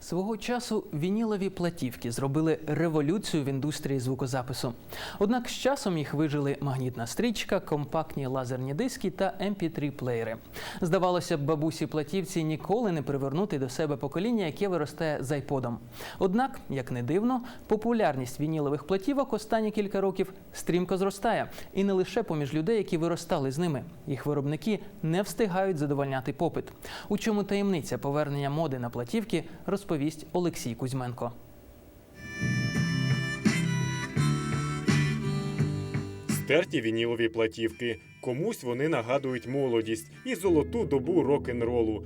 Свого часу вінілові платівки зробили революцію в індустрії звукозапису. Однак з часом їх вижили магнітна стрічка, компактні лазерні диски та mp3 плеєри. Здавалося б, бабусі платівці ніколи не привернути до себе покоління, яке виростає з айподом. Однак, як не дивно, популярність вінілових платівок останні кілька років стрімко зростає, і не лише поміж людей, які виростали з ними. Їх виробники не встигають задовольняти попит. У чому таємниця повернення моди на платівки, розповість Олексій Кузьменко. Стерті вінілові платівки. Комусь вони нагадують молодість і золоту добу рок-н-ролу.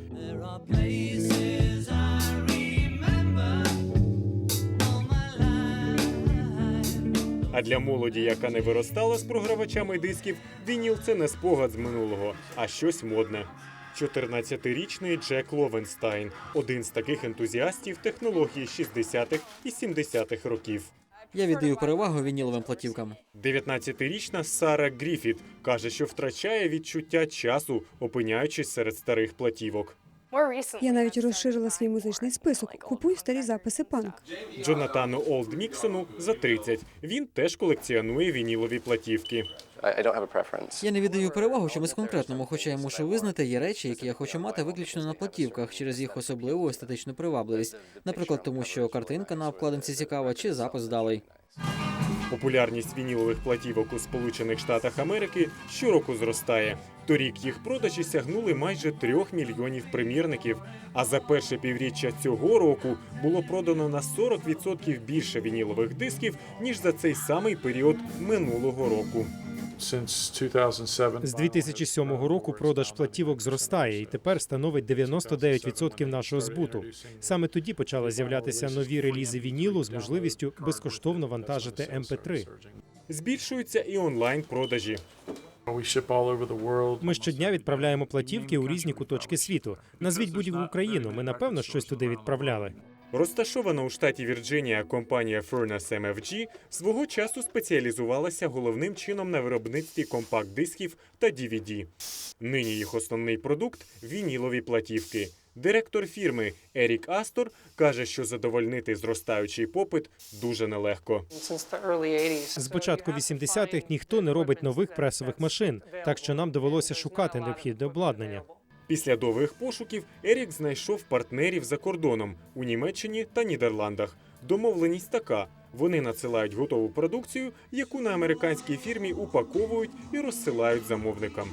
А для молоді, яка не виростала з програвачами дисків, вініл це не спогад з минулого, а щось модне. 14-річний Джек Ловенстайн один з таких ентузіастів технології 60-х і 70-х років. Я віддаю перевагу вініловим платівкам. 19-річна Сара Гріфіт каже, що втрачає відчуття часу, опиняючись серед старих платівок. Я навіть розширила свій музичний список. Купую старі записи панк. Джонатану Олд Міксону за 30. Він теж колекціонує вінілові платівки. I, I don't have a preference. Я не віддаю перевагу чомусь конкретному, хоча я мушу визнати, є речі, які я хочу мати виключно на платівках через їх особливу естетичну привабливість. Наприклад, тому що картинка на обкладинці цікава чи запис вдалий. Популярність вінілових платівок у Сполучених Штатах Америки щороку зростає. Торік їх продажі сягнули майже трьох мільйонів примірників. А за перше півріччя цього року було продано на 40% більше вінілових дисків ніж за цей самий період минулого року. Since 2007, З 2007 року продаж платівок зростає і тепер становить 99% нашого збуту. Саме тоді почали з'являтися нові релізи вінілу з можливістю безкоштовно вантажити MP3. Збільшуються і онлайн продажі. Ми щодня відправляємо платівки у різні куточки світу. Назвіть будь-яку країну. Ми напевно щось туди відправляли. Розташована у штаті Вірджинія компанія Furnace MFG свого часу спеціалізувалася головним чином на виробництві компакт-дисків та DVD. Нині їх основний продукт вінілові платівки. Директор фірми Ерік Астор каже, що задовольнити зростаючий попит дуже нелегко. Since the early 80s. З початку 80-х ніхто не робить нових пресових машин, так що нам довелося шукати необхідне обладнання. Після довгих пошуків Ерік знайшов партнерів за кордоном у Німеччині та Нідерландах. Домовленість така: вони надсилають готову продукцію, яку на американській фірмі упаковують і розсилають замовникам.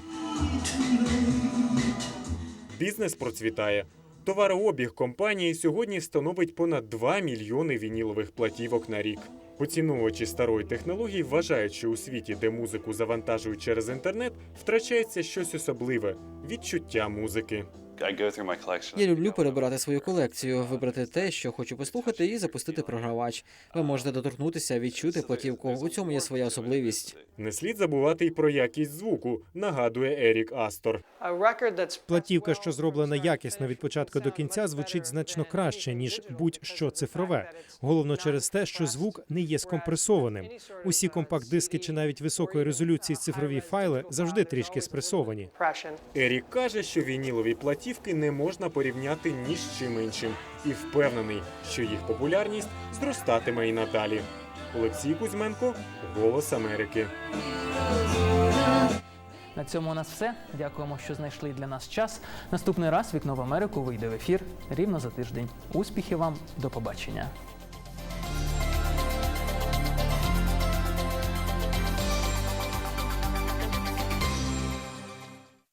Бізнес процвітає. Товарообіг компанії сьогодні становить понад 2 мільйони вінілових платівок на рік. Поціновувачі старої технології вважають, що у світі, де музику завантажують через інтернет, втрачається щось особливе відчуття музики. I go through my collection. Я люблю перебирати свою колекцію, вибрати те, що хочу послухати, і запустити програвач. Ви можете доторкнутися, відчути платівку. У цьому є своя особливість. Не слід забувати й про якість звуку, нагадує Ерік Астор. A Платівка, що зроблена якісно від початку до кінця, звучить значно краще ніж будь-що цифрове. Головно через те, що звук не є скомпресованим. Усі компакт-диски чи навіть високої резолюції цифрові файли завжди трішки спресовані. Ерік каже, що вінілові платівки не можна порівняти ні з чим іншим, і впевнений, що їх популярність зростатиме і надалі. Олексій Кузьменко, Голос Америки. На цьому у нас все. Дякуємо, що знайшли для нас час. Наступний раз вікно в Америку вийде в ефір рівно за тиждень. Успіхів вам, до побачення.